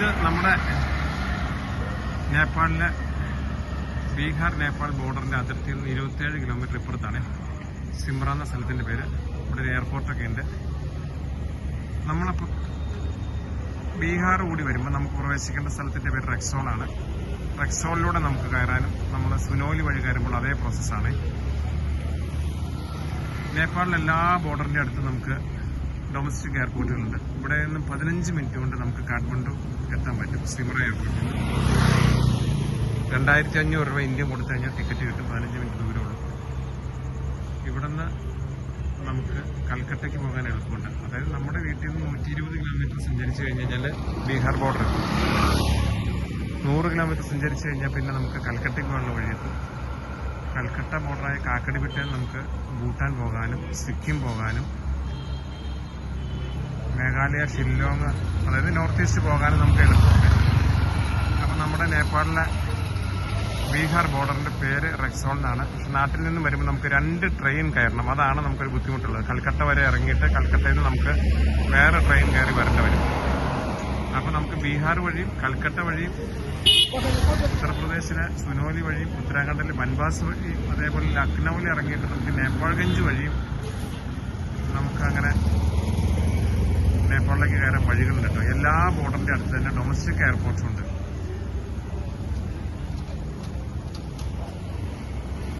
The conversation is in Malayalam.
ഇത് നമ്മുടെ നേപ്പാളിലെ ബീഹാർ നേപ്പാൾ ബോർഡറിന്റെ അതിർത്തിയിൽ നിന്ന് ഇരുപത്തിയേഴ് കിലോമീറ്റർ ഇപ്പുറത്താണ് സിമ്ര എന്ന സ്ഥലത്തിന്റെ പേര്. ഇവിടെ ഒരു എയർപോർട്ടൊക്കെ ഉണ്ട്. നമ്മളപ്പോൾ ബീഹാർ കൂടി വരുമ്പോൾ നമുക്ക് പ്രവേശിക്കേണ്ട സ്ഥലത്തിന്റെ പേര് റെക്സോൾ ആണ്. റെക്സോളിലൂടെ നമുക്ക് കയറാനും നമ്മൾ സുനോലി വഴി കയറുമ്പോൾ അതേ പ്രോസസ്സാണ് നേപ്പാളിലെ എല്ലാ ബോർഡറിന്റെ അടുത്ത് നമുക്ക് ഡൊമസ്റ്റിക് എയർപോർട്ടുകളുണ്ട് ഇവിടെ നിന്ന് പതിനഞ്ച് മിനിറ്റ് കൊണ്ട് നമുക്ക് കാഠ്മണ്ഡു എത്താൻ പറ്റും. സിമറ എയർപോർട്ടിൽ രണ്ടായിരത്തി അഞ്ഞൂറ് രൂപ ഇന്ത്യ കൊടുത്തു കഴിഞ്ഞാൽ ടിക്കറ്റ് കിട്ടും. പതിനഞ്ച് മിനിറ്റ് ദൂരമുള്ളൂ ഇവിടുന്ന് നമുക്ക് കൽക്കട്ടയ്ക്ക് പോകാൻ എളുപ്പമുണ്ട്. അതായത് നമ്മുടെ വീട്ടിൽ നിന്ന് നൂറ്റി ഇരുപത് കിലോമീറ്റർ സഞ്ചരിച്ചു കഴിഞ്ഞ് കഴിഞ്ഞാൽ ബീഹാർ ബോർഡർ നൂറ് കിലോമീറ്റർ സഞ്ചരിച്ചു കഴിഞ്ഞാൽ പിന്നെ നമുക്ക് കൽക്കട്ടയ്ക്ക് പോകാനുള്ള വഴിയെത്തും. കൽക്കട്ട ബോർഡറായ കാക്കടിവിട്ടയിൽ നമുക്ക് ഭൂട്ടാൻ പോകാനും സിക്കിം പോകാനും മേഘാലയ ഷില്ലോങ് അതായത് നോർത്ത് ഈസ്റ്റ് പോകാനും നമുക്ക് എളുപ്പമുണ്ട് അപ്പം നമ്മുടെ നേപ്പാളിലെ ബീഹാർ ബോർഡറിന്റെ പേര് റെക്സോൾ എന്നാണ്. പക്ഷെ നാട്ടിൽ നിന്ന് വരുമ്പോൾ നമുക്ക് രണ്ട് ട്രെയിൻ കയറണം. അതാണ് നമുക്കൊരു ബുദ്ധിമുട്ടുള്ളത്. കൽക്കട്ട വരെ ഇറങ്ങിയിട്ട് കൽക്കട്ടയിൽ നിന്ന് നമുക്ക് വേറെ ട്രെയിൻ കയറി വരേണ്ടി വരും. അപ്പം നമുക്ക് ബീഹാർ വഴിയും കൽക്കട്ട വഴിയും ഉത്തർപ്രദേശിലെ സുനോലി വഴിയും ഉത്തരാഖണ്ഡിലെ ബൻവാസ് വഴിയും അതേപോലെ ലക്നൌവിൽ ഇറങ്ങിയിട്ട് നമുക്ക് നേപ്പാൾഗഞ്ച് വഴിയും നമുക്ക് അങ്ങനെ നേപ്പാളിലേക്ക് കയറാൻ വഴികളുണ്ട് കേട്ടോ. എല്ലാ ബോർഡറിന്റെ അടുത്ത് തന്നെ ഡൊമസ്റ്റിക് എയർപോർട്ട്സ് ഉണ്ട്.